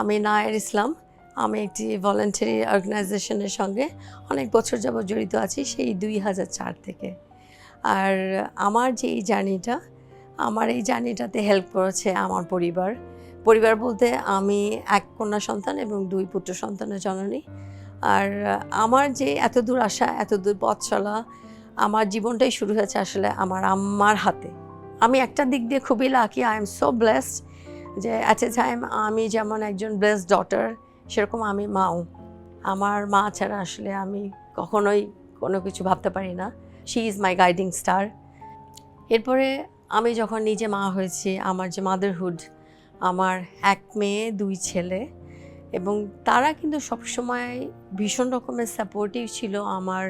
আমি নায়ের ইসলাম। আমি একটি ভলেন্টারি অর্গানাইজেশনের সঙ্গে অনেক বছর যাবৎ জড়িত আছি, সেই দুই হাজার চার থেকে। আর আমার যে এই জার্নিটা আমার এই জার্নিটাতে হেল্প করেছে আমার পরিবার। পরিবার বলতে আমি এক কন্যা সন্তান এবং দুই পুত্র সন্তানের জননী। আর আমার যে এত দূর আসা, এত দূর পথ চলা, আমার জীবনটাই শুরু হয়েছে আসলে আমার আম্মার হাতে। আমি একটা দিক দিয়ে খুবই lucky I am so blessed যে অ্যাট এ টাইম আমি যেমন একজন ব্লেসড ডটার সেরকম আমি মাও। আমার মা ছাড়া আসলে আমি কখনোই কোনো কিছু ভাবতে পারি না। She is my guiding star এরপরে আমি যখন নিজে মা হয়েছি, আমার যে মাদারহুড আমার এক মেয়ে, দুই ছেলে এবং তারা কিন্তু সবসময় ভীষণ রকমের সাপোর্টিভ ছিল আমার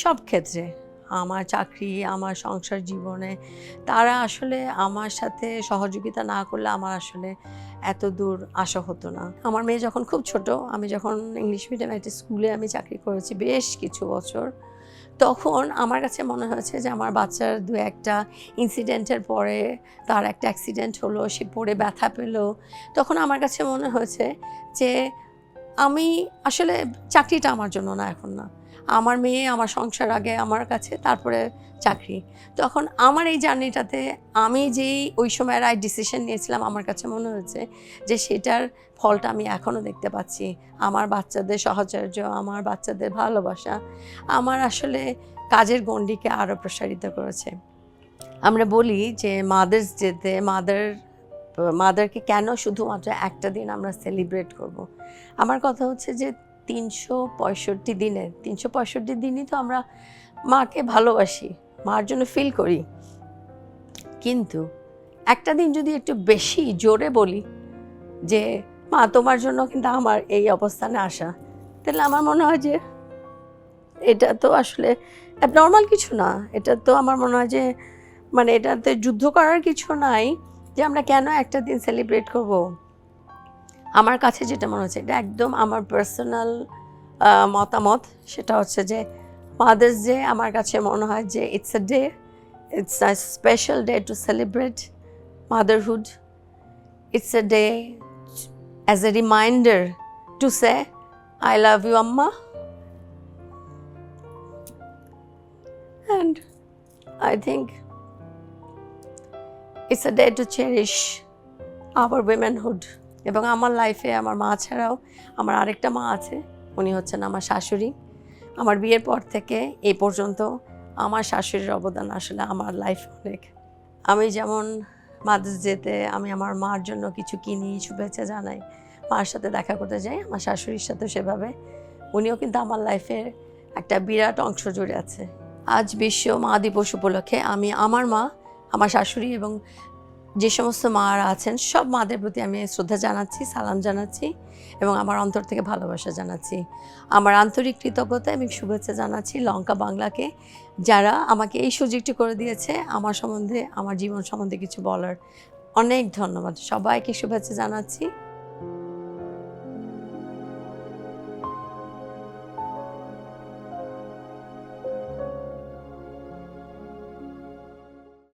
সব ক্ষেত্রে। আমার চাকরি, আমার সংসার জীবনে, তারা আসলে আমার সাথে সহযোগিতা না করলে আমার আসলে এত দূর আসা হতো না। আমার মেয়ে যখন খুব ছোট, আমি যখন ইংলিশ মিডিয়াম একটা স্কুলে আমি চাকরি করেছি বেশ কিছু বছর, তখন আমার কাছে মনে হয়েছে যে আমার বাচ্চার দু একটা ইনসিডেন্টের পরে তার একটা অ্যাক্সিডেন্ট হলো, সে পড়ে ব্যথা পেল। তখন আমার কাছে মনে হয়েছে যে আমি আসলে চাকরিটা আমার জন্য না এখন না। আমার মেয়ে, আমার সংসার আগে আমার কাছে, তারপরে চাকরি। তখন আমার এই জার্নিটাতে আমি যেই ওই সময় রায় ডিসিশন নিয়েছিলাম, আমার কাছে মনে হয়েছে যে সেটার ফলটা আমি এখনও দেখতে পাচ্ছি। আমার বাচ্চাদের সহচর্য, আমার বাচ্চাদের ভালোবাসা, আমার আসলে কাজের গণ্ডিকে আরও প্রসারিত করেছে। আমরা বলি যে মাদার্স ডেতে মাদার মাদারকে কেন শুধুমাত্র একটা দিন আমরা সেলিব্রেট করব। আমার কথা হচ্ছে যে তিনশো পঁয়ষট্টি দিনে, তিনশো পঁয়ষট্টি দিনই তো আমরা মাকে ভালোবাসি, মার জন্য ফিল করি। কিন্তু একটা দিন যদি একটু বেশি জোরে বলি যে, মা, তোমার জন্য কিন্তু আমার এই অবস্থানে আসা তাহলে আমার মনে হয় যে, এটা তো আসলে নর্মাল কিছু না। এটা তো আমার মনে হয় যে মানে এটাতে যুদ্ধ করার কিছু নাই যে আমরা কেন একটা দিন সেলিব্রেট করব। আমার কাছে যেটা মনে হচ্ছে, এটা একদম আমার পার্সোনাল মতামত। সেটা হচ্ছে যে মাদার্স ডে আমার কাছে মনে হয় যে it's a day it's a special day to celebrate motherhood it's a day as a reminder to say I love you আম্মা and I think it's a day to cherish our womanhood. এবং আমার লাইফে আমার মা ছাড়াও আমার আরেকটা মা আছে, উনি হচ্ছেন আমার শাশুড়ি। আমার বিয়ের পর থেকে এই পর্যন্ত আমার শাশুড়ির অবদান আসলে আমার লাইফ অনেক। আমি যেমন মাদার্স যেতে, আমি আমার মার জন্য কিছু কিনি, শুভেচ্ছা জানাই, মার সাথে দেখা করতে যাই, আমার শাশুড়ির সাথে সেভাবে। উনিও কিন্তু আমার লাইফের একটা বিরাট অংশ জুড়ে আছে। আজ বিশ্ব মা দিবস উপলক্ষে আমি, আমার মা, আমার শাশুড়ি এবং যে সমস্ত মারা আছেন, সব মাদের প্রতি আমি শ্রদ্ধা জানাচ্ছি, সালাম জানাচ্ছি এবং আমার অন্তর থেকে ভালোবাসা জানাচ্ছি। আমার আন্তরিক কৃতজ্ঞতা এবং শুভেচ্ছা জানাচ্ছি লঙ্কা বাংলাকে, যারা আমাকে এই সুযোগটি করে দিয়েছে, আমার সম্বন্ধে, আমার জীবন সম্বন্ধে কিছু বলার। অনেক ধন্যবাদ। সবাইকে শুভেচ্ছা জানাচ্ছি।